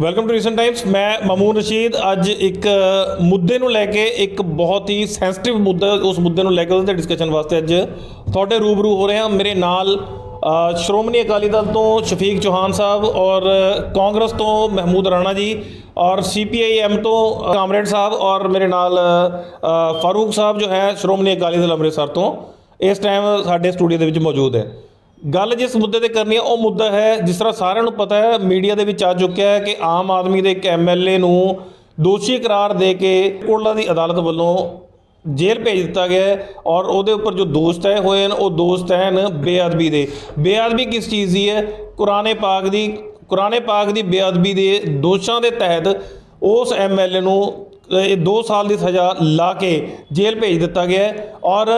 Welcome to recent Times ਮੈਂ ਮਾਮੂਨ ਰਸ਼ੀਦ, ਅੱਜ ਇੱਕ ਮੁੱਦੇ ਨੂੰ ਲੈ ਕੇ ਇੱਕ ਬਹੁਤ ਹੀ ਸੈਂਸਿਟਿਵ ਮੁੱਦਾ, ਉਸ ਮੁੱਦੇ ਨੂੰ ਲੈ ਕੇ ਉਹਦੇ ਡਿਸਕਸ਼ਨ ਵਾਸਤੇ ਅੱਜ ਤੁਹਾਡੇ ਰੂਬਰੂ ਹੋ ਰਹੇ ਹਾਂ। ਮੇਰੇ ਨਾਲ ਸ਼੍ਰੋਮਣੀ ਅਕਾਲੀ ਦਲ ਤੋਂ ਸ਼ਫੀਕ ਚੌਹਾਨ ਸਾਹਿਬ ਔਰ ਕਾਂਗਰਸ ਤੋਂ ਮਹਿਮੂਦ ਰਾਣਾ ਜੀ ਔਰ ਸੀਪੀਆਈਐਮ ਤੋਂ ਕਾਮਰੇਡ ਸਾਹਿਬ ਔਰ ਮੇਰੇ ਨਾਲ ਫਾਰੂਕ ਸਾਹਿਬ ਜੋ ਹੈ ਸ਼੍ਰੋਮਣੀ ਅਕਾਲੀ ਦਲ ਅੰਮ੍ਰਿਤਸਰ ਤੋਂ, ਇਸ ਟਾਈਮ ਸਾਡੇ ਸਟੂਡੀਓ ਦੇ ਵਿੱਚ ਮੌਜੂਦ ਹੈ। ਗੱਲ ਜਿਸ ਮੁੱਦੇ ਤੇ ਕਰਨੀ ਹੈ ਉਹ ਮੁੱਦਾ ਹੈ, ਜਿਸ ਤਰ੍ਹਾਂ ਸਾਰਿਆਂ ਨੂੰ ਪਤਾ ਹੈ, ਮੀਡੀਆ ਦੇ ਵਿੱਚ ਆ ਚੁੱਕਿਆ ਹੈ ਕਿ ਆਮ ਆਦਮੀ ਦੇ ਇੱਕ ਐਮਐਲਏ ਨੂੰ ਦੋਸ਼ੀ ਕਰਾਰ ਦੇ ਕੇ ਕੋਟਲਾ ਦੀ ਅਦਾਲਤ ਵੱਲੋਂ ਜੇਲ੍ਹ ਭੇਜ ਦਿੱਤਾ ਗਿਆ ਹੈ ਔਰ ਉਹਦੇ ਉੱਪਰ ਜੋ ਦੋਸ਼ ਤੈਅ ਹੋਏ ਹਨ, ਉਹ ਦੋਸ਼ ਤੈਅ ਹਨ ਬੇਅਦਬੀ ਦੇ। ਬੇਅਦਬੀ ਕਿਸ ਚੀਜ਼ ਦੀ ਹੈ? ਕੁਰਾਨੇ ਪਾਕ ਦੀ, ਕੁਰਾਨੇ ਪਾਕ ਦੀ ਬੇਅਦਬੀ ਦੇ ਦੋਸ਼ਾਂ ਦੇ ਤਹਿਤ ਉਸ ਐਮਐਲਏ ਨੂੰ ਇਹ 2 ਸਾਲ ਦੀ ਸਜ਼ਾ ਲਾ ਕੇ ਜੇਲ੍ਹ ਭੇਜ ਦਿੱਤਾ ਗਿਆ ਔਰ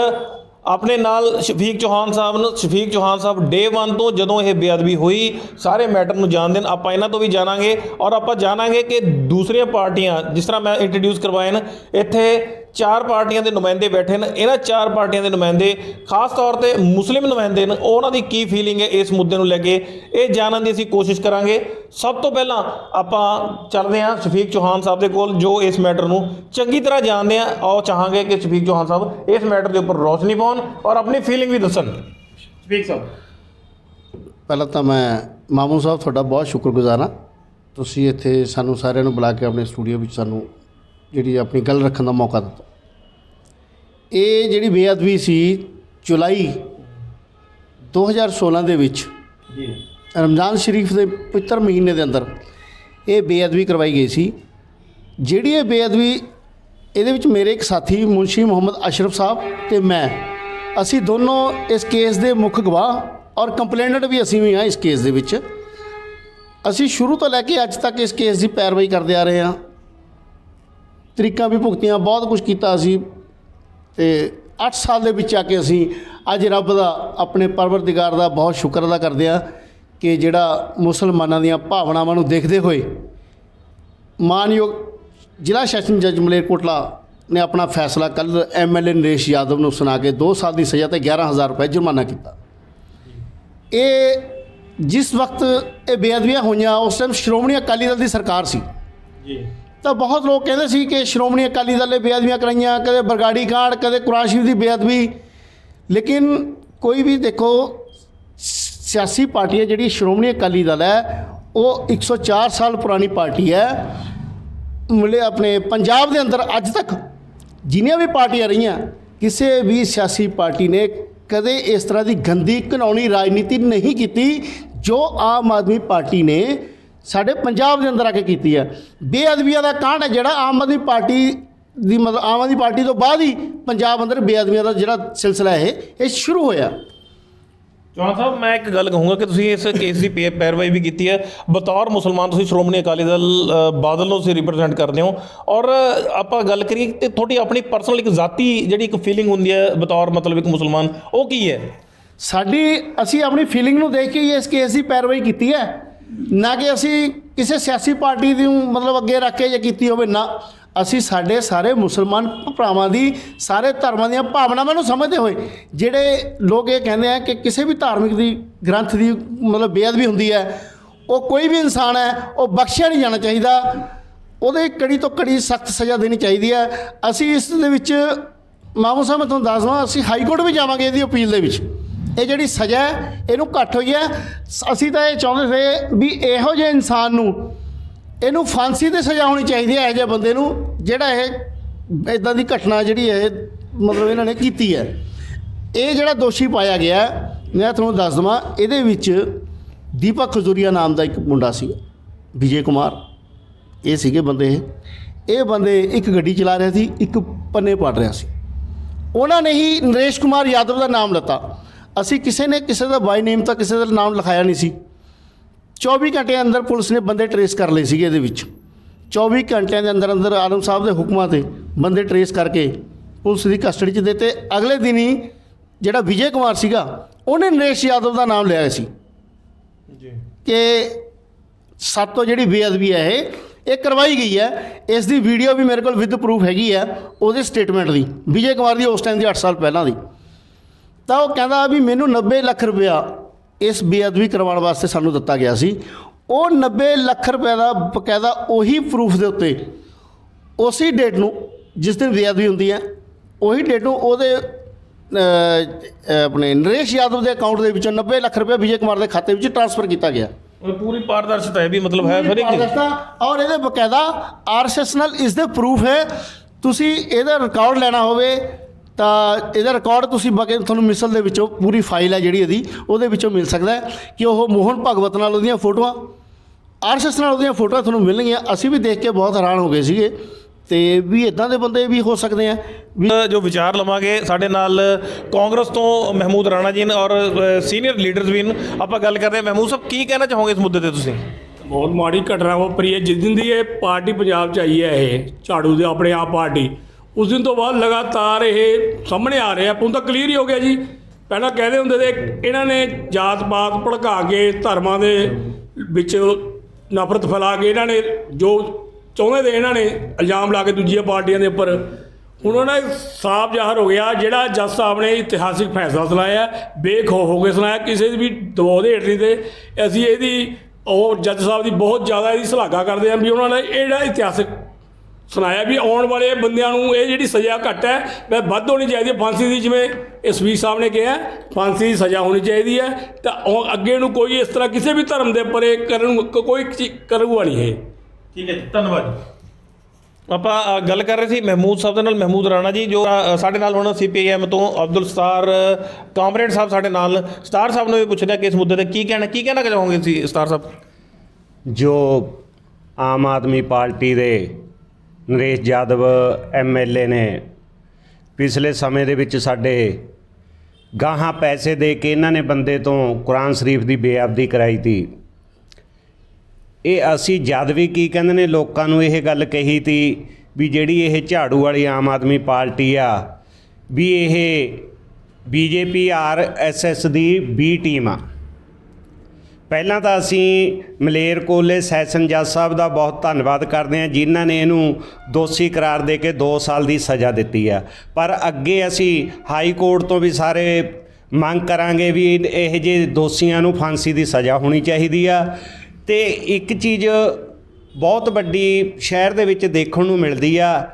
ਆਪਣੇ ਨਾਲ ਸ਼ਫੀਕ ਚੌਹਾਨ ਸਾਹਿਬ ਨੂੰ, ਸ਼ਫੀਕ ਚੌਹਾਨ ਸਾਹਿਬ ਡੇ 1 ਤੋਂ ਜਦੋਂ ਇਹ ਬੇਅਦਬੀ ਹੋਈ, ਸਾਰੇ ਮੈਟਰ ਨੂੰ ਜਾਣਦੇ ਨੇ ਆਪਾਂ ਇਹਨਾਂ ਤੋਂ ਵੀ ਜਾਣਾਂਗੇ ਔਰ ਆਪਾਂ ਜਾਣਾਂਗੇ ਕਿ ਦੂਸਰੀਆਂ ਪਾਰਟੀਆਂ, ਜਿਸ ਤਰ੍ਹਾਂ ਮੈਂ ਇੰਟਰੋਡਿਊਸ ਕਰਵਾਏ ਨੇ, ਇੱਥੇ ਚਾਰ ਪਾਰਟੀਆਂ ਦੇ ਨੁਮਾਇੰਦੇ ਬੈਠੇ ਨੇ। ਇਹਨਾਂ ਚਾਰ ਪਾਰਟੀਆਂ ਦੇ ਨੁਮਾਇੰਦੇ ਖਾਸ ਤੌਰ ਤੇ ਮੁਸਲਿਮ ਨੁਮਾਇੰਦੇ ਨੇ। ਉਹਨਾਂ ਦੀ ਕੀ ਫੀਲਿੰਗ ਹੈ ਇਸ ਮੁੱਦੇ ਨੂੰ ਲੈ ਕੇ? ਇਹ ਜਾਣਨ ਦੀ ਅਸੀਂ ਕੋਸ਼ਿਸ਼ ਕਰਾਂਗੇ। ਸਭ ਤੋਂ ਪਹਿਲਾਂ ਆਪਾਂ ਚੱਲਦੇ ਹਾਂ ਸ਼ਫੀਕ ਚੌਹਾਨ ਸਾਹਿਬ ਦੇ ਕੋਲ, ਜੋ ਇਸ ਮੈਟਰ ਨੂੰ ਚੰਗੀ ਤਰ੍ਹਾਂ ਜਾਣਦੇ ਆ ਆਓ ਚਾਹਾਂਗੇ ਕਿ ਸ਼ਫੀਕ ਚੌਹਾਨ ਸਾਹਿਬ ਇਸ ਮੈਟਰ ਦੇ ਉੱਪਰ ਰੋਸ਼ਨੀ ਪਾਉਣ ਔਰ ਆਪਣੀ ਫੀਲਿੰਗ ਵੀ ਦੱਸਣ। ਸ਼ਫੀਕ ਸਾਹਿਬ। ਪਹਿਲਾਂ ਤਾਂ ਮੈਂ ਮਾਮੂ ਸਾਹਿਬ, ਤੁਹਾਡਾ ਬਹੁਤ ਸ਼ੁਕਰਗੁਜ਼ਾਰ ਹਾਂ। ਤੁਸੀਂ ਇੱਥੇ ਸਾਨੂੰ ਸਾਰਿਆਂ ਨੂੰ ਬੁਲਾ ਕੇ ਆਪਣੇ ਸਟੂਡੀਓ ਵਿੱਚ ਸਾਨੂੰ ਜਿਹੜੀ ਆਪਣੀ ਗੱਲ ਰੱਖਣ ਦਾ ਮੌਕਾ ਦਿੱਤਾ। ਇਹ ਜਿਹੜੀ ਬੇਅਦਬੀ ਸੀ ਜੁਲਾਈ 2016 ਦੇ ਵਿੱਚ ਜੀ। ਰਮਜ਼ਾਨ ਸ਼ਰੀਫ ਦੇ ਪਵਿੱਤਰ ਮਹੀਨੇ ਦੇ ਅੰਦਰ ਇਹ ਬੇਅਦਬੀ ਕਰਵਾਈ ਗਈ ਸੀ। ਜਿਹੜੀ ਇਹ ਬੇਅਦਬੀ ਇਹਦੇ ਵਿੱਚ ਮੇਰੇ ਇੱਕ ਸਾਥੀ ਮੁਨਸ਼ੀ ਮੁਹੰਮਦ ਅਸ਼ਰਫ ਸਾਹਿਬ ਤੇ ਮੈਂ ਅਸੀਂ ਦੋਨੋਂ ਇਸ ਕੇਸ ਦੇ ਮੁੱਖ ਗਵਾਹ ਔਰ ਕੰਪਲੇਨਟ ਵੀ ਅਸੀਂ ਵੀ ਹਾਂ ਇਸ ਕੇਸ ਦੇ ਵਿੱਚ। ਅਸੀਂ ਸ਼ੁਰੂ ਤੋਂ ਲੈ ਕੇ ਅੱਜ ਤੱਕ ਇਸ ਕੇਸ ਦੀ ਪੈਰਵਾਈ ਕਰਦੇ ਆ ਰਹੇ ਹਾਂ। ਤਰੀਕਾਂ ਵੀ ਭੁਗਤੀਆਂ ਬਹੁਤ ਕੁਝ ਕੀਤਾ ਅਸੀਂ ਤੇ 8 ਸਾਲ ਦੇ ਵਿੱਚ ਆ ਕੇ ਅਸੀਂ ਅੱਜ ਰੱਬ ਦਾ ਆਪਣੇ ਪਰਵਰਦਿਗਾਰ ਦਾ ਬਹੁਤ ਸ਼ੁਕਰ ਅਦਾ ਕਰਦੇ ਹਾਂ ਕਿ ਜਿਹੜਾ ਮੁਸਲਮਾਨਾਂ ਦੀਆਂ ਭਾਵਨਾਵਾਂ ਨੂੰ ਦੇਖਦੇ ਹੋਏ ਮਾਨਯੋਗ ਜ਼ਿਲ੍ਹਾ ਸੈਸ਼ਨ ਜੱਜ ਮਲੇਰਕੋਟਲਾ ਨੇ ਆਪਣਾ ਫੈਸਲਾ ਕੱਲ ਐਮਐਲਏ ਨਰੇਸ਼ ਯਾਦਵ ਨੂੰ ਸੁਣਾ ਕੇ 2 ਸਾਲ ਦੀ ਸਜ਼ਾ ਤੇ 11000 ਰੁਪਏ ਜੁਰਮਾਨਾ ਕੀਤਾ। ਇਹ ਜਿਸ ਵਕਤ ਇਹ ਬੇਅਦਬੀਆਂ ਹੋਈਆਂ, ਉਸ ਟਾਈਮ ਸ਼੍ਰੋਮਣੀ ਅਕਾਲੀ ਦਲ ਦੀ ਸਰਕਾਰ ਸੀ। ਜੀ। ਤਾਂ ਬਹੁਤ ਲੋਕ ਕਹਿੰਦੇ ਸੀ ਕਿ ਸ਼੍ਰੋਮਣੀ ਅਕਾਲੀ ਦਲ ਨੇ ਬੇਅਦਬੀਆਂ ਕਰਾਈਆਂ, ਕਦੇ ਬਰਗਾੜੀ ਕਾਂਡ, ਕਦੇ ਕੁਰਾਨ ਸ਼ਰੀਫ ਦੀ ਬੇਅਦਬੀ। ਲੇਕਿਨ ਕੋਈ ਵੀ ਦੇਖੋ, ਸਿਆਸੀ ਪਾਰਟੀ ਹੈ ਜਿਹੜੀ ਸ਼੍ਰੋਮਣੀ ਅਕਾਲੀ ਦਲ ਹੈ, ਉਹ 104 ਸਾਲ ਪੁਰਾਣੀ ਪਾਰਟੀ ਹੈ। ਮਿਲੇ ਆਪਣੇ ਪੰਜਾਬ ਦੇ ਅੰਦਰ ਅੱਜ ਤੱਕ ਜਿੰਨੀਆਂ ਵੀ ਪਾਰਟੀਆਂ ਰਹੀਆਂ, ਕਿਸੇ ਵੀ ਸਿਆਸੀ ਪਾਰਟੀ ਨੇ ਕਦੇ ਇਸ ਤਰ੍ਹਾਂ ਦੀ ਗੰਦੀ ਘਿਨੌਣੀ ਰਾਜਨੀਤੀ ਨਹੀਂ ਕੀਤੀ ਜੋ ਆਮ ਆਦਮੀ ਪਾਰਟੀ ਨੇ ਸਾਡੇ ਪੰਜਾਬ ਦੇ ਅੰਦਰ ਆ ਕੇ ਕੀਤੀ ਹੈ। ਬੇਅਦਬੀਆਂ ਦਾ ਕਾਂਡ ਹੈ ਜਿਹੜਾ ਆਮ ਆਦਮੀ ਪਾਰਟੀ ਦੀ ਮਤਲਬ ਆਮ ਆਦਮੀ ਪਾਰਟੀ ਤੋਂ ਬਾਅਦ ਹੀ ਪੰਜਾਬ ਅੰਦਰ ਬੇਅਦਬੀਆਂ ਦਾ ਜਿਹੜਾ ਸਿਲਸਿਲਾ ਹੈ ਇਹ ਸ਼ੁਰੂ ਹੋਇਆ। ਚੌਹਾਨ ਸਾਹਿਬ ਮੈਂ ਇੱਕ ਗੱਲ ਕਹੂੰਗਾ ਕਿ ਤੁਸੀਂ ਇਸ ਕੇਸ ਦੀ ਪੈਰਵਾਈ ਵੀ ਕੀਤੀ ਹੈ। ਬਤੌਰ ਮੁਸਲਮਾਨ ਤੁਸੀਂ ਸ਼੍ਰੋਮਣੀ ਅਕਾਲੀ ਦਲ ਬਾਦਲ ਨੂੰ ਤੁਸੀਂ ਰਿਪਰੈਜ਼ੈਂਟ ਕਰਦੇ ਹੋ। ਔਰ ਆਪਾਂ ਗੱਲ ਕਰੀਏ ਤੇ ਤੁਹਾਡੀ ਆਪਣੀ ਪਰਸਨਲ ਇੱਕ ਜ਼ਾਤੀ ਜਿਹੜੀ ਇੱਕ ਫੀਲਿੰਗ ਹੁੰਦੀ ਹੈ ਬਤੌਰ ਮਤਲਬ ਇੱਕ ਮੁਸਲਮਾਨ ਉਹ ਕੀ ਹੈ? ਸਾਡੀ ਅਸੀਂ ਆਪਣੀ ਫੀਲਿੰਗ ਨੂੰ ਦੇਖ ਕੇ ਇਸ ਕੇਸ ਦੀ ਪੈਰਵਾਈ ਕੀਤੀ ਹੈ। ਨਾ ਕਿ ਅਸੀਂ ਕਿਸੇ ਸਿਆਸੀ ਪਾਰਟੀ ਦੀ ਮਤਲਬ ਅੱਗੇ ਰੱਖ ਕੇ ਜਾਂ ਕੀਤੀ ਹੋਵੇ, ਨਾ। ਅਸੀਂ ਸਾਡੇ ਸਾਰੇ ਮੁਸਲਮਾਨ ਭਰਾਵਾਂ ਦੀ, ਸਾਰੇ ਧਰਮਾਂ ਦੀਆਂ ਭਾਵਨਾਵਾਂ ਨੂੰ ਸਮਝਦੇ ਹੋਏ, ਜਿਹੜੇ ਲੋਕ ਇਹ ਕਹਿੰਦੇ ਆ ਕਿ ਕਿਸੇ ਵੀ ਧਾਰਮਿਕ ਦੀ ਗ੍ਰੰਥ ਦੀ ਮਤਲਬ ਬੇਅਦਬੀ ਹੁੰਦੀ ਹੈ, ਉਹ ਕੋਈ ਵੀ ਇਨਸਾਨ ਹੈ, ਉਹ ਬਖਸ਼ਿਆ ਨਹੀਂ ਜਾਣਾ ਚਾਹੀਦਾ। ਉਹਦੇ ਕੜੀ ਤੋਂ ਕੜੀ ਸਖਤ ਸਜ਼ਾ ਦੇਣੀ ਚਾਹੀਦੀ ਹੈ। ਅਸੀਂ ਇਸ ਦੇ ਵਿੱਚ ਮਾਮੂ ਸਾਹਿਬ, ਮੈਂ ਤੁਹਾਨੂੰ ਦੱਸ ਦਵਾਂ ਅਸੀਂ ਹਾਈ ਕੋਰਟ ਵੀ ਜਾਵਾਂਗੇ ਇਹਦੀ ਅਪੀਲ ਦੇ ਵਿੱਚ। ਇਹ ਜਿਹੜੀ ਸਜ਼ਾ ਹੈ, ਇਹਨੂੰ ਘੱਟ ਹੋਈ ਹੈ। ਸ- ਅਸੀਂ ਤਾਂ ਇਹ ਚਾਹੁੰਦੇ ਸੀ ਵੀ ਇਹੋ ਜਿਹੇ ਇਨਸਾਨ ਨੂੰ ਇਹਨੂੰ ਫਾਂਸੀ ਤੇ ਸਜ਼ਾ ਹੋਣੀ ਚਾਹੀਦੀ ਹੈ, ਇਹੋ ਜਿਹੇ ਬੰਦੇ ਨੂੰ, ਜਿਹੜਾ ਇਹ ਇਦਾਂ ਦੀ ਘਟਨਾ ਜਿਹੜੀ ਹੈ ਮਤਲਬ ਇਹਨਾਂ ਨੇ ਕੀਤੀ ਹੈ। ਇਹ ਜਿਹੜਾ ਦੋਸ਼ੀ ਪਾਇਆ ਗਿਆ ਮੈਂ ਤੁਹਾਨੂੰ ਦੱਸ ਦਵਾਂ, ਇਹਦੇ ਵਿੱਚ ਦੀਪਕ ਖਜੂਰੀਆ ਨਾਮ ਦਾ ਇੱਕ ਮੁੰਡਾ ਸੀ ਵਿਜੇ ਕੁਮਾਰ। ਇਹ ਸੀਗੇ ਬੰਦੇ ਇਹ। ਇਹ ਬੰਦੇ ਇੱਕ ਗੱਡੀ ਚਲਾ ਰਹੇ ਸੀ, ਇੱਕ ਪੰਨੇ ਪੜ ਰਿਹਾ ਸੀ। ਉਹਨਾਂ ਨੇ ਹੀ ਨਰੇਸ਼ ਕੁਮਾਰ ਯਾਦਵ ਦਾ ਨਾਮ ਲਿੱਤਾ। ਅਸੀਂ ਕਿਸੇ ਨੇ ਕਿਸੇ ਦਾ ਬਾਈ ਨੇਮ ਤਾਂ ਕਿਸੇ ਦਾ ਨਾਮ ਲਿਖਾਇਆ ਨਹੀਂ ਸੀ। 24 ਘੰਟੇ ਅੰਦਰ ਪੁਲਿਸ ਨੇ ਬੰਦੇ ਟਰੇਸ ਕਰ ਲਏ ਸੀਗੇ ਇਹਦੇ ਵਿੱਚ। 24 ਘੰਟਿਆਂ ਦੇ ਅੰਦਰ ਅੰਦਰ ਆਲਮ ਸਾਹਿਬ ਦੇ ਹੁਕਮਾਂ ਤੇ ਬੰਦੇ ਟਰੇਸ ਕਰਕੇ ਪੁਲਿਸ ਦੀ ਕਸਟਡੀ 'ਚ ਦਿੱਤੇ। ਅਗਲੇ ਦਿਨ ਹੀ ਜਿਹੜਾ ਵਿਜੇ ਕੁਮਾਰ ਸੀਗਾ ਉਹਨੇ ਨਰੇਸ਼ ਯਾਦਵ ਦਾ ਨਾਮ ਲਿਆ ਸੀ। ਜੀ। ਕਿ ਸਾਤੋਂ ਜਿਹੜੀ ਬੇਅਦਬੀ ਹੈ ਇਹ ਇਹ ਕਰਵਾਈ ਗਈ ਹੈ। ਇਸ ਦੀ ਵੀਡੀਓ ਵੀ ਮੇਰੇ ਕੋਲ ਵਿਦ ਪ੍ਰੂਫ ਹੈਗੀ ਹੈ ਉਹਦੇ ਸਟੇਟਮੈਂਟ ਦੀ। ਵਿਜੇ ਕੁਮਾਰ ਦੀ ਉਸ ਟਾਈਮ ਦੀ 8 ਸਾਲ ਪਹਿਲਾਂ ਦੀ। ਤਾਂ ਉਹ ਕਹਿੰਦਾ ਵੀ ਮੈਨੂੰ 90 ਲੱਖ ਰੁਪਇਆ ਇਸ ਬੇਅਦਬੀ ਕਰਵਾਉਣ ਵਾਸਤੇ ਸਾਨੂੰ ਦਿੱਤਾ ਗਿਆ ਸੀ। ਉਹ 90 ਲੱਖ ਰੁਪਏ ਦਾ ਬਕਾਇਦਾ ਉਹੀ ਪ੍ਰੂਫ ਦੇ ਉੱਤੇ ਉਸੇ ਡੇਟ ਨੂੰ ਜਿਸ ਦਿਨ ਬੇਅਦਬੀ ਹੁੰਦੀ ਹੈ ਉਹੀ ਡੇਟ ਨੂੰ ਉਹਦੇ ਆਪਣੇ ਨਰੇਸ਼ ਯਾਦਵ ਦੇ ਅਕਾਊਂਟ ਦੇ ਵਿੱਚੋਂ 90 ਲੱਖ ਰੁਪਏ ਵਿਜੇ ਕੁਮਾਰ ਦੇ ਖਾਤੇ ਵਿੱਚ ਟ੍ਰਾਂਸਫਰ ਕੀਤਾ ਗਿਆ। ਪੂਰੀ ਪਾਰਦਰਸ਼ਤਾ ਹੈ ਵੀ ਮਤਲਬ ਹੈ ਫਿਰ ਇੱਕ ਔਰ ਇਹਦੇ ਬਕਾਇਦਾ ਆਰਐਸਐਸ ਨਾਲ ਇਸ ਦੇ ਪ੍ਰੂਫ ਹੈ। ਤੁਸੀਂ ਇਹਦਾ ਰਿਕਾਰਡ ਲੈਣਾ ਹੋਵੇ ਤਾਂ ਇਹਦਾ ਰਿਕਾਰਡ ਤੁਸੀਂ ਬਕੇ ਤੁਹਾਨੂੰ ਮਿਸਲ ਦੇ ਵਿੱਚੋਂ ਪੂਰੀ ਫਾਈਲ ਹੈ ਜਿਹੜੀ ਇਹਦੀ ਉਹਦੇ ਵਿੱਚੋਂ ਮਿਲ ਸਕਦਾ ਹੈ ਕਿ ਉਹ ਮੋਹਨ ਭਗਵਤ ਨਾਲ ਉਹਦੀਆਂ ਫੋਟੋਆਂ ਆਰਐਸਐਸ ਨਾਲ ਉਹਦੀਆਂ ਫੋਟੋਆਂ ਤੁਹਾਨੂੰ ਮਿਲਣਗੀਆਂ। ਅਸੀਂ ਵੀ ਦੇਖ ਕੇ ਬਹੁਤ ਹੈਰਾਨ ਹੋ ਗਏ ਸੀਗੇ ਤੇ ਵੀ ਇਦਾਂ ਦੇ ਬੰਦੇ ਵੀ ਹੋ ਸਕਦੇ ਆ। ਜੋ ਵਿਚਾਰ ਲਵਾਂਗੇ ਸਾਡੇ ਨਾਲ ਕਾਂਗਰਸ ਤੋਂ ਮਹਿਮੂਦ ਰਾਣਾ ਜੀ ਨੇ ਔਰ ਸੀਨੀਅਰ ਲੀਡਰਸ ਵੀ ਨੇ। ਆਪਾਂ ਗੱਲ ਕਰਦੇ ਹਾਂ ਮਹਿਮੂਦ ਸਾਹਿਬ ਕੀ ਕਹਿਣਾ ਚਾਹੋਗੇ ਇਸ ਮੁੱਦੇ ਤੇ ਤੁਸੀਂ? ਬਹੁਤ ਮਾੜੀ ਘਟਨਾ ਵਾਪਰੀ ਹੈ ਜਿਸ ਦਿਨ ਦੀ ਇਹ ਪਾਰਟੀ ਪੰਜਾਬ ਚ ਆਈ ਹੈ ਇਹ ਝਾੜੂ ਦੇ ਆਪਣੇ ਆਪ ਪਾਰਟੀ। ਉਸ ਦਿਨ ਤੋਂ ਬਾਅਦ ਲਗਾਤਾਰ ਇਹ ਸਾਹਮਣੇ ਆ ਰਿਹਾ। ਹੁਣ ਤਾਂ ਕਲੀਅਰ ਹੀ ਹੋ ਗਿਆ ਜੀ। ਪਹਿਲਾਂ ਕਹਿੰਦੇ ਹੁੰਦੇ ਤੇ ਇਹਨਾਂ ਨੇ ਜਾਤ ਪਾਤ ਭੜਕਾ ਕੇ ਧਰਮਾਂ ਦੇ ਵਿੱਚ ਨਫ਼ਰਤ ਫੈਲਾ ਕੇ ਇਹਨਾਂ ਨੇ ਜੋ ਚਾਹੁੰਦੇ ਤੇ ਇਹਨਾਂ ਨੇ ਇਲਜ਼ਾਮ ਲਾ ਕੇ ਦੂਜੀਆਂ ਪਾਰਟੀਆਂ ਦੇ ਉੱਪਰ। ਹੁਣ ਉਹਨਾਂ ਨੇ ਸਾਫ਼ ਜ਼ਾਹਰ ਹੋ ਗਿਆ, ਜਿਹੜਾ ਜੱਜ ਸਾਹਿਬ ਨੇ ਇਤਿਹਾਸਿਕ ਫੈਸਲਾ ਸੁਣਾਇਆ, ਬੇਖੌਫ ਹੋ ਕੇ ਸੁਣਾਇਆ, ਕਿਸੇ ਵੀ ਦਬਾਅ ਦੇ ਹੇਠ ਨਹੀਂ ਤੇ ਅਸੀਂ ਇਹਦੀ, ਉਹ ਜੱਜ ਸਾਹਿਬ ਦੀ ਬਹੁਤ ਜ਼ਿਆਦਾ ਇਹਦੀ ਸ਼ਲਾਘਾ ਕਰਦੇ ਹਾਂ ਵੀ ਉਹਨਾਂ ਨੇ ਇਹ ਜਿਹੜਾ ਇਤਿਹਾਸਿਕ ਸੁਣਾਇਆ ਵੀ ਆਉਣ ਵਾਲੇ ਬੰਦਿਆਂ ਨੂੰ ਇਹ ਜਿਹੜੀ ਸਜ਼ਾ ਘੱਟ ਹੈ ਮੈਂ ਵੱਧ ਹੋਣੀ ਚਾਹੀਦੀ ਹੈ ਫਾਂਸੀ ਦੀ ਜਿਵੇਂ ਐਸਪੀ ਸਾਹਿਬ ਨੇ ਕਿਹਾ ਫਾਂਸੀ ਦੀ ਸਜ਼ਾ ਹੋਣੀ ਚਾਹੀਦੀ ਹੈ ਤਾਂ ਅੱਗੇ ਨੂੰ ਕੋਈ ਇਸ ਤਰ੍ਹਾਂ ਕਿਸੇ ਵੀ ਧਰਮ ਦੇ ਉੱਪਰ ਇਹ ਕਰਨ ਕੋਈ ਚੀ- ਕਰੂਗਾ ਨਹੀਂ ਇਹ। ਠੀਕ ਹੈ ਜੀ ਧੰਨਵਾਦ ਆਪਾਂ ਗੱਲ ਕਰ ਰਹੇ ਸੀ ਮਹਿਮੂਦ ਸਾਹਿਬ ਦੇ ਨਾਲ ਮਹਿਮੂਦ ਰਾਣਾ ਜੀ ਜੋ ਸਾਡੇ ਨਾਲ ਹੁਣ ਸੀਪੀਆਈਐਮ ਤੋਂ ਅਬਦੁਲ ਸਤਾਰ ਕਾਮਰੇਡ ਸਾਹਿਬ ਸਾਡੇ ਨਾਲ ਸਤਾਰ ਸਾਹਿਬ ਨੂੰ ਵੀ ਪੁੱਛਣਾ ਕਿ ਇਸ ਮੁੱਦੇ ਤੇ ਕੀ ਕਹਿਣਾ ਕੀ ਕਹਿਣਾ ਚਾਹੋਗੇ ਸੀ ਸਤਾਰ ਸਾਹਿਬ? ਜੋ ਆਮ ਆਦਮੀ ਪਾਰਟੀ ਦੇ ਨਰੇਸ਼ ਯਾਦਵ ਐਮਐਲਏ ਨੇ ਪਿਛਲੇ ਸਮੇਂ ਦੇ ਵਿੱਚ ਸਾਡੇ ਗਾਹਾਂ ਪੈਸੇ ਦੇ ਕੇ ਇਹਨਾਂ ਨੇ ਬੰਦੇ ਤੋਂ ਕੁਰਾਨ ਸ਼ਰੀਫ ਦੀ ਬੇਅਬਦੀ ਕਰਾਈ ਤੀ। ਇਹ ਅਸੀਂ ਜਦ ਵੀ ਕੀ ਕਹਿੰਦੇ ਨੇ ਲੋਕਾਂ ਨੂੰ ਇਹ ਗੱਲ ਕਹੀ ਤੀ ਵੀ ਜਿਹੜੀ ਇਹ ਝਾੜੂ ਵਾਲੀ ਆਮ ਆਦਮੀ ਪਾਰਟੀ ਆ, ਵੀ ਇਹ ਬੀਜੇਪੀ ਆਰਐਸਐਸ ਦੀ ਬੀ ਟੀਮ ਆ। ਪਹਿਲਾਂ ਤਾਂ ਅਸੀਂ ਮਲੇਰ ਕੋਲੇ ਸੈਸ਼ਨ ਜੱਜ ਸਾਹਿਬ ਦਾ ਬਹੁਤ ਧੰਨਵਾਦ ਕਰਦੇ ਹਾਂ, ਜਿਨ੍ਹਾਂ ਨੇ ਇਹਨੂੰ ਦੋਸ਼ੀ ਕਰਾਰ ਦੇ ਕੇ 2 ਸਾਲ ਦੀ ਸਜ਼ਾ ਦਿੱਤੀ ਆ। ਪਰ ਅੱਗੇ ਅਸੀਂ ਹਾਈ ਕੋਰਟ ਤੋਂ ਵੀ ਸਾਰੇ ਮੰਗ ਕਰਾਂਗੇ ਵੀ ਇਹ- ਇਹ ਜਿਹੇ ਦੋਸ਼ੀਆਂ ਨੂੰ ਫਾਂਸੀ ਦੀ ਸਜ਼ਾ ਹੋਣੀ ਚਾਹੀਦੀ ਆ। ਤੇ ਇੱਕ ਚੀਜ਼ ਬਹੁਤ ਵੱਡੀ ਸ਼ਹਿਰ ਦੇ ਵਿੱਚ ਦੇਖਣ ਨੂੰ ਮਿਲਦੀ ਆ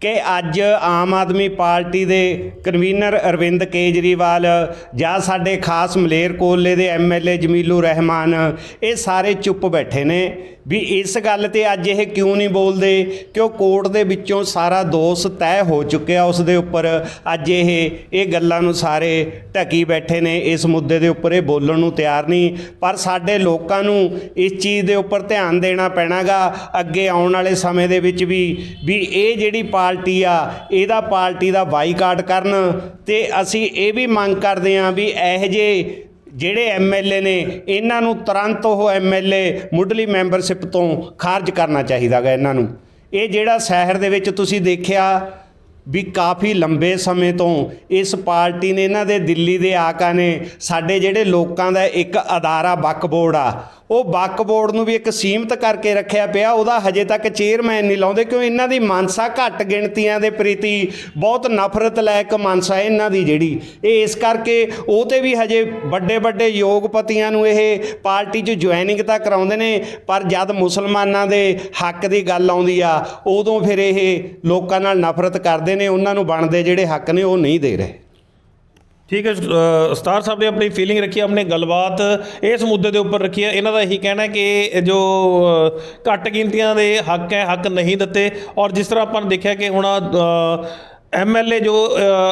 ਕਿ ਅੱਜ ਆਮ ਆਦਮੀ ਪਾਰਟੀ ਦੇ ਕਨਵੀਨਰ ਅਰਵਿੰਦ ਕੇਜਰੀਵਾਲ ਜਾਂ ਸਾਡੇ ਖਾਸ ਮਲੇਰ ਕੋਲੇ ਦੇ ਐਮਐਲਏ ਜਮੀਲੂ ਰਹਿਮਾਨ, ਇਹ ਸਾਰੇ ਚੁੱਪ ਬੈਠੇ ਨੇ। ਵੀ ਇਸ ਗੱਲ ਤੇ ਅੱਜ ਇਹ ਕਿਉਂ ਨਹੀਂ ਬੋਲਦੇ? ਕਿ ਉਹ ਕੋਰਟ ਦੇ ਵਿੱਚੋਂ ਸਾਰਾ ਦੋਸ਼ ਤੈਅ ਹੋ ਚੁੱਕਿਆ ਉਸ ਦੇ ਉੱਪਰ? ਅੱਜ ਇਹ ਇਹ ਗੱਲਾਂ ਨੂੰ ਸਾਰੇ ਢਕੀ ਬੈਠੇ ਨੇ। ਇਸ ਮੁੱਦੇ ਦੇ ਉੱਪਰ ਇਹ ਬੋਲਣ ਨੂੰ ਤਿਆਰ ਨਹੀਂ। ਪਰ ਸਾਡੇ ਲੋਕਾਂ ਨੂੰ ਇਸ ਚੀਜ਼ ਦੇ ਉੱਪਰ ਧਿਆਨ ਦੇਣਾ ਪੈਣਾਗਾ। ਅੱਗੇ ਆਉਣ ਵਾਲੇ ਸਮੇਂ ਦੇ ਵਿੱਚ ਵੀ ਵੀ ਇਹ ਜਿਹੜੀ ਪਾਰਟੀ ਆ, ਇਹਦਾ ਪਾਰਟੀ ਦਾ ਬਾਈਕਾਟ ਕਰਨ। ਤੇ ਅਸੀਂ ਇਹ ਵੀ ਮੰਗ ਕਰਦੇ ਹਾਂ ਵੀ ਇਹੋ ਜਿਹੇ ਜਿਹੜੇ ਐਮਐਲਏ ਨੇ, ਇਹਨਾਂ ਨੂੰ ਤੁਰੰਤ ਉਹ ਐਮਐਲਏ ਮੁੱਢਲੀ ਮੈਂਬਰਸ਼ਿਪ ਤੋਂ ਖਾਰਜ ਕਰਨਾ ਚਾਹੀਦਾਗਾ ਇਹਨਾਂ ਨੂੰ। ਇਹ ਜਿਹੜਾ ਸ਼ਹਿਰ ਦੇ ਵਿੱਚ ਤੁਸੀਂ ਦੇਖਿਆ ਵੀ ਕਾਫੀ ਲੰਬੇ ਸਮੇਂ ਤੋਂ ਇਸ ਪਾਰਟੀ ਨੇ ਇਹਨਾਂ ਦੇ ਦਿੱਲੀ ਦੇ ਆਕਾ ਨੇ, ਸਾਡੇ ਜਿਹੜੇ ਲੋਕਾਂ ਦਾ ਇੱਕ ਅਦਾਰਾ ਵਕ ਬੋਰਡ ਆ ਉਹ ਵਕ ਬੋਰਡ ਨੂੰ ਵੀ ਇੱਕ ਸੀਮਤ ਕਰਕੇ ਰੱਖਿਆ ਪਿਆ। ਉਹਦਾ ਹਜੇ ਤੱਕ ਚੇਅਰਮੈਨ ਨਹੀਂ ਲਾਉਂਦੇ ਕਿਉਂ? ਇਹਨਾਂ ਦੀ ਮਾਨਸਾ ਘੱਟ ਗਿਣਤੀਆਂ ਦੇ ਪ੍ਰਤੀ ਬਹੁਤ ਨਫ਼ਰਤ ਲਾਇਕ ਮਾਨਸਾ ਇਹਨਾਂ ਦੀ ਜਿਹੜੀ। ਇਹ ਇਸ ਕਰਕੇ ਉਹ ਤੇ ਵੀ ਹਜੇ ਵੱਡੇ ਵੱਡੇ ਯੋਗਪਤੀਆਂ ਨੂੰ ਇਹ ਪਾਰਟੀ 'ਚ ਜੁਆਇਨਿੰਗ ਤਾਂ ਕਰਾਉਂਦੇ ਨੇ, ਪਰ ਜਦ ਮੁਸਲਮਾਨਾਂ ਦੇ ਹੱਕ ਦੀ ਗੱਲ ਆਉਂਦੀ ਆ, ਉਦੋਂ ਫਿਰ ਇਹ ਲੋਕਾਂ ਨਾਲ ਨਫ਼ਰਤ ਕਰਦੇ ਨੇ, ਉਹਨਾਂ ਨੂੰ ਬਣਦੇ ਜਿਹੜੇ ਹੱਕ ਨੇ ਉਹ ਨਹੀਂ ਦੇ ਰਹੇ। ਠੀਕ ਹੈ ਅ, ਸਤਾਰ ਸਾਹਿਬ ਨੇ ਆਪਣੀ ਫੀਲਿੰਗ ਰੱਖੀ ਹੈ, ਆਪਣੀ ਗੱਲਬਾਤ ਇਸ ਮੁੱਦੇ ਦੇ ਉੱਪਰ ਰੱਖੀ ਹੈ। ਇਹਨਾਂ ਦਾ ਇਹੀ ਕਹਿਣਾ ਹੈ ਕਿ ਜੋ ਘੱਟ ਗਿਣਤੀਆਂ ਦੇ ਹੱਕ ਹੈ ਹੱਕ ਨਹੀਂ ਦਿੱਤੇ। ਔਰ ਜਿਸ ਤਰ੍ਹਾਂ ਆਪਾਂ ਨੇ ਦੇਖਿਆ ਕਿ ਹੁਣ ਐਮਐਲਏ ਜੋ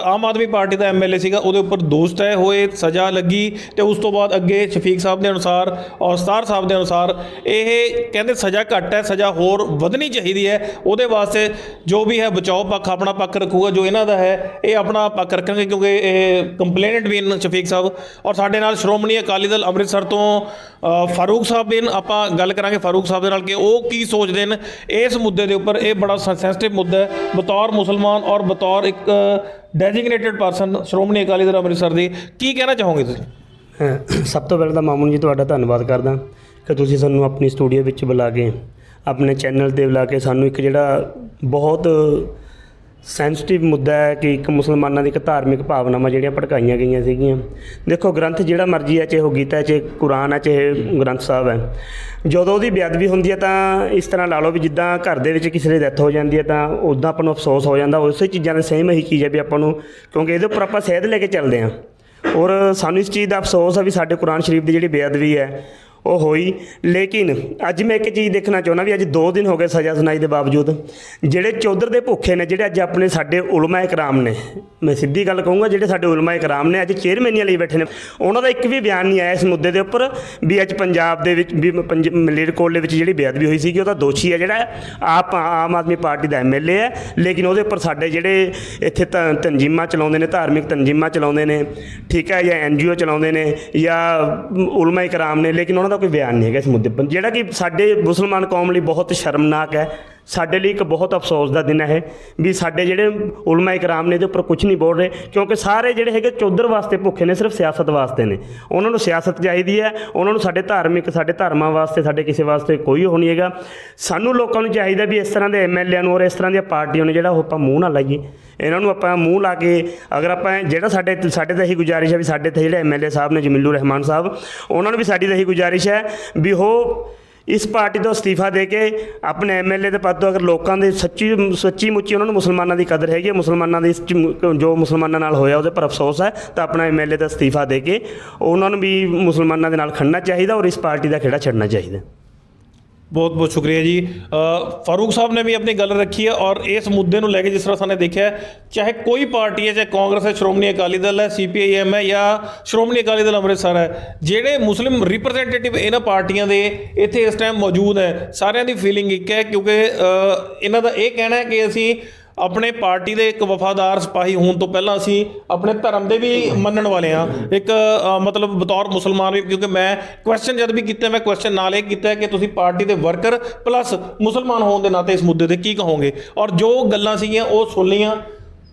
ਆਮ ਆਦਮੀ ਪਾਰਟੀ ਦਾ ਐਮਐਲਏ ਸੀਗਾ, ਉਹਦੇ ਉੱਪਰ ਦੋਸ਼ ਤੈਅ ਹੋਏ ਸਜ਼ਾ ਲੱਗੀ ਤੇ ਉਸ ਤੋਂ ਬਾਅਦ ਅੱਗੇ ਸ਼ਫੀਕ ਸਾਹਿਬ ਦੇ ਅਨੁਸਾਰ ਔਰ ਸਤਾਰ ਸਾਹਿਬ ਦੇ ਅਨੁਸਾਰ ਇਹ ਕਹਿੰਦੇ ਸਜ਼ਾ ਘੱਟ ਹੈ, ਸਜ਼ਾ ਹੋਰ ਵਧਣੀ ਚਾਹੀਦੀ ਹੈ। ਉਹਦੇ ਵਾਸਤੇ ਜੋ ਵੀ ਹੈ, ਬਚਾਓ ਪੱਖ, ਆਪਣਾ ਪੱਖ ਰੱਖੂਗਾ, ਜੋ ਇਹਨਾਂ ਦਾ ਹੈ, ਇਹ ਆਪਣਾ ਪੱਖ ਰੱਖਣਗੇ ਕਿਉਂਕਿ ਇਹ ਕੰਪਲੇਨਟ ਵੀ ਨੇ ਸ਼ਫੀਕ ਸਾਹਿਬ। ਔਰ ਸਾਡੇ ਨਾਲ ਸ਼੍ਰੋਮਣੀ ਅਕਾਲੀ ਦਲ ਅੰਮ੍ਰਿਤਸਰ ਤੋਂ ਫਾਰੂਕ ਸਾਹਿਬ ਵੀ ਨੇ ਆਪਾਂ ਗੱਲ ਕਰਾਂਗੇ ਫਾਰੂਕ ਸਾਹਿਬ ਦੇ ਨਾਲ ਕਿ ਉਹ ਕੀ ਸੋਚਦੇ ਨੇ ਇਸ ਮੁੱਦੇ ਦੇ ਉੱਪਰ ਇਹ ਬੜਾ ਸੈਂਸਿਟਿਵ ਮੁੱਦਾ ਹੈ। ਬਤੌਰ ਮੁਸਲਮਾਨ ਔਰ ਬਤੌਰ ਇੱਕ ਡੈਜ਼ਿਗਨੇਟਿਡ ਪਰਸਨ ਸ਼੍ਰੋਮਣੀ ਅਕਾਲੀ ਦਲ ਅੰਮ੍ਰਿਤਸਰ ਦੀ, ਕੀ ਕਹਿਣਾ ਚਾਹੋਗੇ ਤੁਸੀਂ? ਸਭ ਤੋਂ ਪਹਿਲਾਂ ਤਾਂ ਮਾਮੂਨ ਜੀ ਤੁਹਾਡਾ ਧੰਨਵਾਦ ਕਰਦਾ ਕਿ ਤੁਸੀਂ ਸਾਨੂੰ ਆਪਣੀ ਸਟੂਡੀਓ ਵਿੱਚ ਬੁਲਾ ਕੇ, ਆਪਣੇ ਚੈਨਲ ਤੇ ਬੁਲਾ ਕੇ ਸਾਨੂੰ ਇੱਕ ਜਿਹੜਾ ਬਹੁਤ ਸੈਂਸਿਟਿਵ ਮੁੱਦਾ ਹੈ ਕਿ ਇੱਕ ਮੁਸਲਮਾਨਾਂ ਦੀ ਇੱਕ ਧਾਰਮਿਕ ਭਾਵਨਾਵਾਂ ਜਿਹੜੀਆਂ ਭੜਕਾਈਆਂ ਗਈਆਂ ਸੀਗੀਆਂ। ਦੇਖੋ, ਗ੍ਰੰਥ ਜਿਹੜਾ ਮਰਜ਼ੀ ਹੈ, ਚਾਹੇ ਉਹ ਗੀਤਾ ਹੈ, ਚਾਹੇ ਕੁਰਾਨ ਹੈ, ਚਾਹੇ ਗ੍ਰੰਥ ਸਾਹਿਬ ਹੈ। ਜਦੋਂ ਉਹਦੀ ਬੇਅਦਬੀ ਹੁੰਦੀ ਹੈ ਤਾਂ ਇਸ ਤਰ੍ਹਾਂ ਲਾ ਲਓ ਵੀ ਜਿੱਦਾਂ ਘਰ ਦੇ ਵਿੱਚ ਕਿਸੇ ਦੀ ਡੈਥ ਹੋ ਜਾਂਦੀ ਹੈ ਤਾਂ ਉਦਾਂ ਆਪਾਂ ਨੂੰ ਅਫਸੋਸ ਹੋ ਜਾਂਦਾ। ਉਸੇ ਚੀਜ਼ਾਂ ਦੇ ਸੇਮ ਇਹੀ ਚੀਜ਼ ਹੈ ਵੀ ਆਪਾਂ ਨੂੰ, ਕਿਉਂਕਿ ਇਹਦੇ ਉੱਪਰ ਆਪਾਂ ਸਹਿਦ ਲੈ ਕੇ ਚੱਲਦੇ ਹਾਂ। ਔਰ ਸਾਨੂੰ ਇਸ ਚੀਜ਼ ਦਾ ਅਫਸੋਸ ਹੈ ਵੀ ਸਾਡੇ ਕੁਰਾਨ ਸ਼ਰੀਫ ਦੀ ਜਿਹੜੀ ਬੇਅਦਬੀ ਹੈ ਉਹ ਹੋਈ। ਲੇਕਿਨ ਅੱਜ ਮੈਂ ਇੱਕ ਚੀਜ਼ ਦੇਖਣਾ ਚਾਹੁੰਦਾ ਵੀ ਅੱਜ 2 ਦਿਨ ਹੋ ਗਏ ਸਜ਼ਾ ਸੁਣਾਈ ਦੇ ਬਾਵਜੂਦ। ਜਿਹੜੇ ਚੌਧਰ ਦੇ ਭੁੱਖੇ ਨੇ, ਜਿਹੜੇ ਅੱਜ ਆਪਣੇ ਸਾਡੇ ਉਲਮਾ ਇਕਰਾਮ ਨੇ, ਮੈਂ ਸਿੱਧੀ ਗੱਲ ਕਹੂੰਗਾ, ਜਿਹੜੇ ਸਾਡੇ ਉਲਮਾ ਇਕਰਾਮ ਨੇ ਅੱਜ ਚੇਅਰਮੈਨੀਆਂ ਲਈ ਬੈਠੇ ਨੇ। ਉਹਨਾਂ ਦਾ ਇੱਕ ਵੀ ਬਿਆਨ ਨਹੀਂ ਆਇਆ ਇਸ ਮੁੱਦੇ ਦੇ ਉੱਪਰ ਵੀ ਅੱਜ ਪੰਜਾਬ ਦੇ ਵਿੱਚ ਵੀ ਪੰਜ ਮਲੇਰਕੋਟਲੇ ਵਿੱਚ ਜਿਹੜੀ ਬੇਅਦਬੀ ਹੋਈ ਸੀਗੀ ਉਹਦਾ ਦੋਸ਼ੀ ਹੈ ਜਿਹੜਾ ਆਪ ਆਮ ਆਦਮੀ ਪਾਰਟੀ ਦਾ ਐਮਐਲਏ ਹੈ। ਲੇਕਿਨ ਉਹਦੇ ਉੱਪਰ ਸਾਡੇ ਜਿਹੜੇ ਇੱਥੇ ਤ- ਤਨਜ਼ੀਮਾਂ ਚਲਾਉਂਦੇ ਨੇ, ਧਾਰਮਿਕ ਤਨਜ਼ੀਮਾਂ ਚਲਾਉਂਦੇ ਨੇ, ਠੀਕ ਹੈ, ਜਾਂ ਐਨਜੀਓ ਚਲਾਉਂਦੇ ਨੇ, ਜਾਂ ਉਲਮਾ ਇਕਰਾਮ ਨੇ, ਲੇਕਿਨ ਉਹਨਾਂ ਦਾ ਕੋਈ ਬਿਆਨ ਨਹੀਂ ਹੈਗਾ ਇਸ ਮੁੱਦੇ 'ਤੇ ਜਿਹੜਾ ਕਿ ਸਾਡੇ ਮੁਸਲਮਾਨ ਕੌਮ ਲਈ ਬਹੁਤ ਸ਼ਰਮਨਾਕ ਹੈ। ਸਾਡੇ ਲਈ ਇੱਕ ਬਹੁਤ ਅਫਸੋਸ ਦਾ ਦਿਨ ਹੈ ਵੀ ਸਾਡੇ ਜਿਹੜੇ ਉਲਮਾ ਇਕਰਾਮ ਨੇ ਇਹਦੇ ਉੱਪਰ ਕੁਝ ਨਹੀਂ ਬੋਲ ਰਹੇ, ਕਿਉਂਕਿ ਸਾਰੇ ਜਿਹੜੇ ਹੈਗੇ ਚੌਧਰ ਵਾਸਤੇ ਭੁੱਖੇ ਨੇ, ਸਿਰਫ ਸਿਆਸਤ ਵਾਸਤੇ ਨੇ। ਉਹਨਾਂ ਨੂੰ ਸਿਆਸਤ ਚਾਹੀਦੀ ਹੈ, ਉਹਨਾਂ ਨੂੰ ਸਾਡੇ ਧਾਰਮਿਕ, ਸਾਡੇ ਧਰਮਾਂ ਵਾਸਤੇ, ਸਾਡੇ ਕਿਸੇ ਵਾਸਤੇ ਕੋਈ ਉਹ ਨਹੀਂ ਹੈਗਾ। ਸਾਨੂੰ ਲੋਕਾਂ ਨੂੰ ਚਾਹੀਦਾ ਵੀ ਇਸ ਤਰ੍ਹਾਂ ਦੇ ਐਮਐਲਏ ਨੂੰ ਔਰ ਇਸ ਤਰ੍ਹਾਂ ਦੀਆਂ ਪਾਰਟੀਆਂ ਨੂੰ ਜਿਹੜਾ ਉਹ ਆਪਾਂ ਮੂੰਹ ਨਾ ਲਾਈਏ। ਇਹਨਾਂ ਨੂੰ ਆਪਾਂ ਮੂੰਹ ਲਾ ਕੇ, ਅਗਰ ਆਪਾਂ ਜਿਹੜਾ ਸਾਡੇ ਸਾਡੇ ਤਾਂ ਇਹੀ ਗੁਜ਼ਾਰਿਸ਼ ਹੈ ਵੀ ਸਾਡੇ ਤੇ ਜਿਹੜੇ ਐਮਐਲਏ ਸਾਹਿਬ ਨੇ ਜਮੀਲੂ ਰਹਿਮਾਨ ਸਾਹਿਬ, ਉਹਨਾਂ ਨੂੰ ਵੀ ਸਾਡੀ ਤਾਂ ਇਹੀ ਗੁਜ਼ਾਰਿਸ਼ ਹੈ ਵੀ ਉਹ ਇਸ ਪਾਰਟੀ ਤੋਂ ਅਸਤੀਫਾ ਦੇ ਕੇ ਆਪਣੇ ਐਮਐਲਏ ਦੇ ਪਦ ਤੋਂ ਅਗਰ ਲੋਕਾਂ ਦੇ ਸੱਚੀ ਸੱਚੀ ਮੁੱਚੀ ਉਹਨਾਂ ਨੂੰ ਮੁਸਲਮਾਨਾਂ ਦੀ ਕਦਰ ਹੈਗੀ ਹੈ, ਮੁਸਲਮਾਨਾਂ ਦੀ ਜੋ ਮੁਸਲਮਾਨਾਂ ਨਾਲ ਹੋਇਆ ਉਹਦੇ ਪਰ ਅਫਸੋਸ ਹੈ, ਤਾਂ ਆਪਣਾ ਐਮਐਲਏ ਦਾ ਅਸਤੀਫਾ ਦੇ ਕੇ ਉਹਨਾਂ ਨੂੰ ਵੀ ਮੁਸਲਮਾਨਾਂ ਦੇ ਨਾਲ ਖੜਨਾ ਚਾਹੀਦਾ ਔਰ ਇਸ ਪਾਰਟੀ ਦਾ ਖੇੜਾ ਛੱਡਣਾ ਚਾਹੀਦਾ। ਬਹੁਤ ਬਹੁਤ ਸ਼ੁਕਰੀਆ ਜੀ। ਫਾਰੂਕ ਸਾਹਿਬ ਨੇ ਵੀ ਆਪਣੀ ਗੱਲ ਰੱਖੀ ਹੈ ਔਰ ਇਸ ਮੁੱਦੇ ਨੂੰ ਲੈ ਕੇ ਜਿਸ ਤਰ੍ਹਾਂ ਸਾਨੇ ਦੇਖਿਆ ਚਾਹੇ ਕੋਈ ਪਾਰਟੀ ਹੈ, ਚਾਹੇ ਕਾਂਗਰਸ ਹੈ, ਸ਼੍ਰੋਮਣੀ ਅਕਾਲੀ ਦਲ ਹੈ, ਸੀਪੀਆਈਐਮ ਹੈ ਜਾਂ ਸ਼੍ਰੋਮਣੀ ਅਕਾਲੀ ਦਲ ਅੰਮ੍ਰਿਤਸਰ ਹੈ, ਜਿਹੜੇ ਮੁਸਲਿਮ ਰਿਪਰੈਜ਼ੈਂਟੇਟਿਵ ਇਹਨਾਂ ਪਾਰਟੀਆਂ ਦੇ ਇੱਥੇ ਇਸ ਟਾਈਮ ਮੌਜੂਦ ਹੈ, ਸਾਰਿਆਂ ਦੀ ਫੀਲਿੰਗ ਇੱਕ ਹੈ ਕਿਉਂਕਿ ਇਹਨਾਂ ਦਾ ਇਹ ਕਹਿਣਾ ਹੈ ਕਿ ਅਸੀਂ ਆਪਣੇ ਪਾਰਟੀ ਦੇ ਇੱਕ ਵਫਾਦਾਰ ਸਿਪਾਹੀ ਹੋਣ ਤੋਂ ਪਹਿਲਾਂ ਅਸੀਂ ਆਪਣੇ ਧਰਮ ਦੇ ਵੀ ਮੰਨਣ ਵਾਲੇ ਆ ਇੱਕ ਮਤਲਬ ਬਤੌਰ ਮੁਸਲਮਾਨ ਵੀ, ਕਿਉਂਕਿ ਮੈਂ ਕੁਐਸਚਨ ਜਦ ਵੀ ਕੀਤਾ, ਮੈਂ ਕੁਐਸਚਨ ਨਾਲ ਇਹ ਕੀਤਾ ਕਿ ਤੁਸੀਂ ਪਾਰਟੀ ਦੇ ਵਰਕਰ ਪਲੱਸ ਮੁਸਲਮਾਨ ਹੋਣ ਦੇ ਨਾਤੇ ਇਸ ਮੁੱਦੇ ਤੇ ਕੀ ਕਹੋਗੇ। ਔਰ ਜੋ ਗੱਲਾਂ ਸੀਗੀਆਂ ਉਹ ਸੁਣ ਲੀਆਂ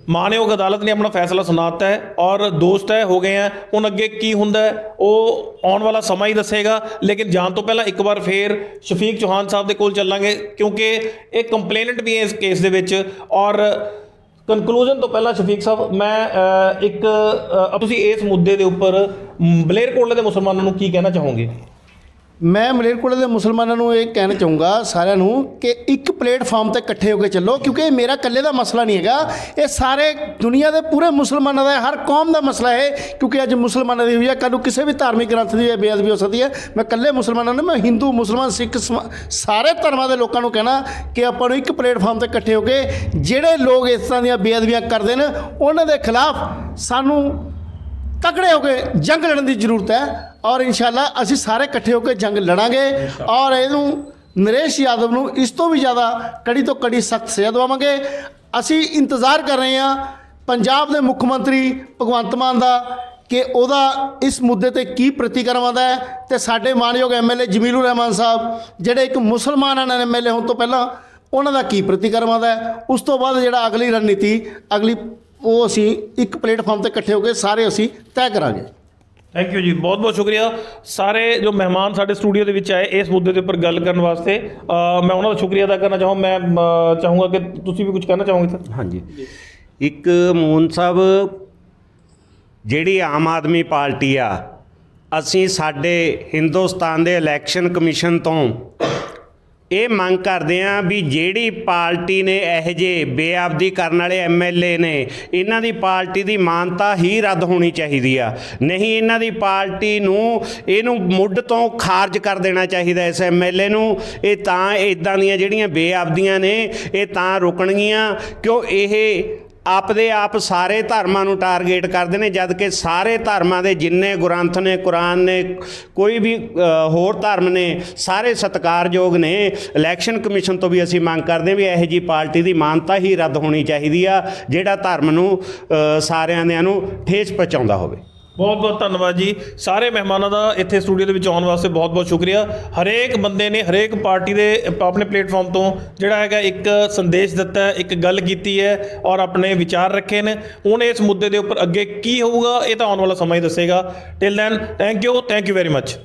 ਮਾਨਯੋਗ ਅਦਾਲਤ ਨੇ ਆਪਣਾ ਫੈਸਲਾ ਸੁਣਾਤਾ ਹੈ ਔਰ ਦੋਸਤ ਹੈ, ਹੋ ਗਏ ਆ ਹੁਣ ਅੱਗੇ ਕੀ ਹੁੰਦਾ ਹੈ, ਉਹ ਆਉਣ ਵਾਲਾ ਸਮਾਂ ਹੀ ਦੱਸੇਗਾ। ਲੇਕਿਨ ਜਾਣ ਤੋਂ ਪਹਿਲਾਂ ਇੱਕ ਵਾਰ ਫੇਰ ਸ਼ਫੀਕ ਚੌਹਾਨ ਸਾਹਿਬ ਦੇ ਕੋਲ ਚੱਲਾਂਗੇ, ਕਿਉਂਕਿ ਇਹ ਕੰਪਲੇਨੈਂਟ ਵੀ ਹੈ ਇਸ ਕੇਸ ਦੇ ਵਿੱਚ। ਔਰ ਕਨਕਲੂਜਨ ਤੋਂ ਪਹਿਲਾਂ ਸ਼ਫੀਕ ਸਾਹਿਬ, ਮੈਂ ਇੱਕ ਤੁਸੀਂ ਇਸ ਮੁੱਦੇ ਦੇ ਉੱਪਰ ਮਲੇਰਕੋਟਲੇ ਦੇ ਮੁਸਲਮਾਨਾਂ ਨੂੰ ਕੀ ਕਹਿਣਾ ਚਾਹੋਗੇ? ਮੈਂ ਮਲੇਰਕੋਟਲੇ ਦੇ ਮੁਸਲਮਾਨਾਂ ਨੂੰ ਇਹ ਕਹਿਣਾ ਚਾਹੂੰਗਾ ਸਾਰਿਆਂ ਨੂੰ ਕਿ ਇੱਕ ਪਲੇਟਫਾਰਮ ਤੇ ਇਕੱਠੇ ਹੋ ਕੇ ਚੱਲੋ, ਕਿਉਂਕਿ ਇਹ ਮੇਰਾ ਇਕੱਲੇ ਦਾ ਮਸਲਾ ਨਹੀਂ ਹੈਗਾ। ਇਹ ਸਾਰੇ ਦੁਨੀਆ ਦੇ ਪੂਰੇ ਮੁਸਲਮਾਨਾਂ ਦਾ ਹਰ ਕੌਮ ਦਾ ਮਸਲਾ ਹੈ, ਕਿਉਂਕਿ ਅੱਜ ਮੁਸਲਮਾਨਾਂ ਦੀ ਹੋਈ ਹੈ, ਕੱਲ੍ਹ ਨੂੰ ਕਿਸੇ ਵੀ ਧਾਰਮਿਕ ਗ੍ਰੰਥ ਦੀ ਬੇਅਦਬੀ ਹੋ ਸਕਦੀ ਹੈ। ਮੈਂ ਇਕੱਲੇ ਮੁਸਲਮਾਨਾਂ ਨੂੰ, ਮੈਂ ਹਿੰਦੂ, ਮੁਸਲਮਾਨ, ਸਿੱਖ, ਸਮਾ- ਸਾਰੇ ਧਰਮਾਂ ਦੇ ਲੋਕਾਂ ਨੂੰ ਕਹਿਣਾ ਕਿ ਆਪਾਂ ਨੂੰ ਇੱਕ ਪਲੇਟਫਾਰਮ ਤੇ ਇਕੱਠੇ ਹੋ ਕੇ ਜਿਹੜੇ ਲੋਕ ਇਸ ਤਰ੍ਹਾਂ ਦੀਆਂ ਬੇਅਦਬੀਆਂ ਕਰਦੇ ਨੇ, ਉਹਨਾਂ ਦੇ ਖਿਲਾਫ ਸਾਨੂੰ ਤਕੜੇ ਹੋ ਕੇ ਜੰਗ ਲੜਨ ਦੀ ਜ਼ਰੂਰਤ ਹੈ ਔਰ ਇਨਸ਼ਾਅੱਲਾ ਅਸੀਂ ਸਾਰੇ ਇਕੱਠੇ ਹੋ ਕੇ ਜੰਗ ਲੜਾਂਗੇ ਔਰ ਇਹਨੂੰ ਨਰੇਸ਼ ਯਾਦਵ ਨੂੰ ਇਸ ਤੋਂ ਵੀ ਜ਼ਿਆਦਾ ਕੜੀ ਤੋਂ ਕੜੀ ਸਖਤ ਸਜ਼ਾ ਦਵਾਵਾਂਗੇ। ਅਸੀਂ ਇੰਤਜ਼ਾਰ ਕਰ ਰਹੇ ਹਾਂ ਪੰਜਾਬ ਦੇ ਮੁੱਖ ਮੰਤਰੀ ਭਗਵੰਤ ਮਾਨ ਦਾ ਕਿ ਉਹਦਾ ਇਸ ਮੁੱਦੇ ਤੇ ਕੀ ਪ੍ਰਤੀਕਰਮ ਆਉਂਦਾ ਹੈ ਤੇ ਸਾਡੇ ਮਾਨਯੋਗ ਐਮਐਲਏ ਜਮੀਲੁਰ ਰਹਿਮਾਨ ਸਾਹਿਬ ਜਿਹੜੇ ਇੱਕ ਮੁਸਲਮਾਨ ਹਨ ਐਮਐਲਏ ਹੋਣ ਤੋਂ ਪਹਿਲਾਂ ਉਹਨਾਂ ਦਾ ਕੀ ਪ੍ਰਤੀਕਰਮ ਆਉਂਦਾ ਹੈ। ਉਸ ਤੋਂ ਬਾਅਦ ਜਿਹੜਾ ਅਗਲੀ ਰਣਨੀਤੀ, ਅਗਲੀ ਉਹ ਅਸੀਂ ਇੱਕ ਪਲੇਟਫਾਰਮ ਤੇ ਇਕੱਠੇ ਹੋ ਕੇ ਸਾਰੇ ਅਸੀਂ ਤੈਅ ਕਰਾਂਗੇ। ਥੈਂਕ ਯੂ ਜੀ ਬਹੁਤ ਬਹੁਤ ਸ਼ੁਕਰੀਆ। ਸਾਰੇ ਜੋ ਮਹਿਮਾਨ ਸਾਡੇ ਸਟੂਡੀਓ ਦੇ ਵਿੱਚ ਆਏ ਇਸ ਮੁੱਦੇ ਦੇ ਉੱਪਰ ਗੱਲ ਕਰਨ ਵਾਸਤੇ ਮੈਂ ਉਹਨਾਂ ਦਾ ਸ਼ੁਕਰੀਆ ਅਦਾ ਕਰਨਾ ਚਾਹਾਂ। ਮੈਂ ਚਾਹੂੰਗਾ ਕਿ ਤੁਸੀਂ ਵੀ ਕੁਝ ਕਹਿਣਾ ਚਾਹੋਗੇ ਸਰ ਹਾਂਜੀ। ਇੱਕ ਮੂਨ ਸਾਹਿਬ ਜਿਹੜੀ ਆਮ ਆਦਮੀ ਪਾਰਟੀ ਆ ਅਸੀਂ ਸਾਡੇ ਹਿੰਦੁਸਤਾਨ ਦੇ ਇਲੈਕਸ਼ਨ ਕਮਿਸ਼ਨ ਤੋਂ ਇਹ ਮੰਗ ਕਰਦੇ ਆ ਵੀ ਜਿਹੜੀ ਪਾਰਟੀ ਨੇ ਇਹ ਜੇ ਬੇਅਬਦੀ ਕਰਨ ਵਾਲੇ ਐਮਐਲਏ ਨੇ, ਇਹਨਾਂ ਦੀ ਪਾਰਟੀ ਦੀ ਮਾਨਤਾ ਹੀ ਰੱਦ ਹੋਣੀ ਚਾਹੀਦੀ ਆ। ਨਹੀਂ ਇਹਨਾਂ ਦੀ ਪਾਰਟੀ ਨੂੰ ਇਹਨੂੰ ਮੁੱਢ ਤੋਂ ਖਾਰਜ ਕਰ ਦੇਣਾ ਚਾਹੀਦਾ ਇਸ ਐਮਐਲਏ ਨੂੰ। ਇਹ ਤਾਂ ਇਦਾਂ ਦੀਆਂ ਜਿਹੜੀਆਂ ਬੇਅਬਦੀਆਂ ਨੇ, ਇਹ ਤਾਂ ਰੁਕਣਗੀਆਂ। ਕਿਉਂ ਇਹ ਆਪਦੇ ਆਪ ਸਾਰੇ ਧਰਮਾਂ ਨੂੰ ਟਾਰਗੇਟ ਕਰਦੇ ਨੇ, ਜਦ ਕਿ ਸਾਰੇ ਧਰਮਾਂ ਦੇ ਜਿੰਨੇ ਗ੍ਰੰਥ ਨੇ, ਕੁਰਾਨ ਨੇ, ਕੋਈ ਵੀ ਹੋਰ ਧਰਮ ਨੇ, ਸਾਰੇ ਸਤਿਕਾਰਯੋਗ ਨੇ। ਇਲੈਕਸ਼ਨ ਕਮਿਸ਼ਨ ਤੋਂ ਵੀ ਅਸੀਂ ਮੰਗ ਕਰਦੇ ਹਾਂ ਵੀ ਇਹੋ ਜੀ ਪਾਰਟੀ ਦੀ ਮਾਨਤਾ ਹੀ ਰੱਦ ਹੋਣੀ ਚਾਹੀਦੀ ਆ, ਜਿਹੜਾ ਧਰਮ ਨੂੰ ਸਾਰਿਆਂ ਦਿਆਂ ਨੂੰ ਠੇਸ ਪਹੁੰਚਾਉਂਦਾ ਹੋਵੇ। ਬਹੁਤ ਬਹੁਤ ਧੰਨਵਾਦ ਜੀ। ਸਾਰੇ ਮਹਿਮਾਨਾਂ ਦਾ ਇੱਥੇ ਸਟੂਡੀਓ ਦੇ ਵਿੱਚ ਆਉਣ ਵਾਸਤੇ ਬਹੁਤ ਬਹੁਤ ਸ਼ੁਕਰੀਆ। ਹਰੇਕ ਬੰਦੇ ਨੇ, ਹਰੇਕ ਪਾਰਟੀ ਦੇ ਆਪਣੇ ਪਲੇਟਫਾਰਮ ਤੋਂ ਜਿਹੜਾ ਹੈਗਾ ਇੱਕ ਸੰਦੇਸ਼ ਦਿੱਤਾ ਇੱਕ ਗੱਲ ਕੀਤੀ ਹੈ ਔਰ ਆਪਣੇ ਵਿਚਾਰ ਰੱਖੇ ਨੇ। ਹੁਣ ਇਸ ਮੁੱਦੇ ਦੇ ਉੱਪਰ ਅੱਗੇ ਕੀ ਹੋਊਗਾ, ਇਹ ਤਾਂ ਆਉਣ ਵਾਲਾ ਸਮਾਂ ਹੀ ਦੱਸੇਗਾ। Till then thank you thank you very much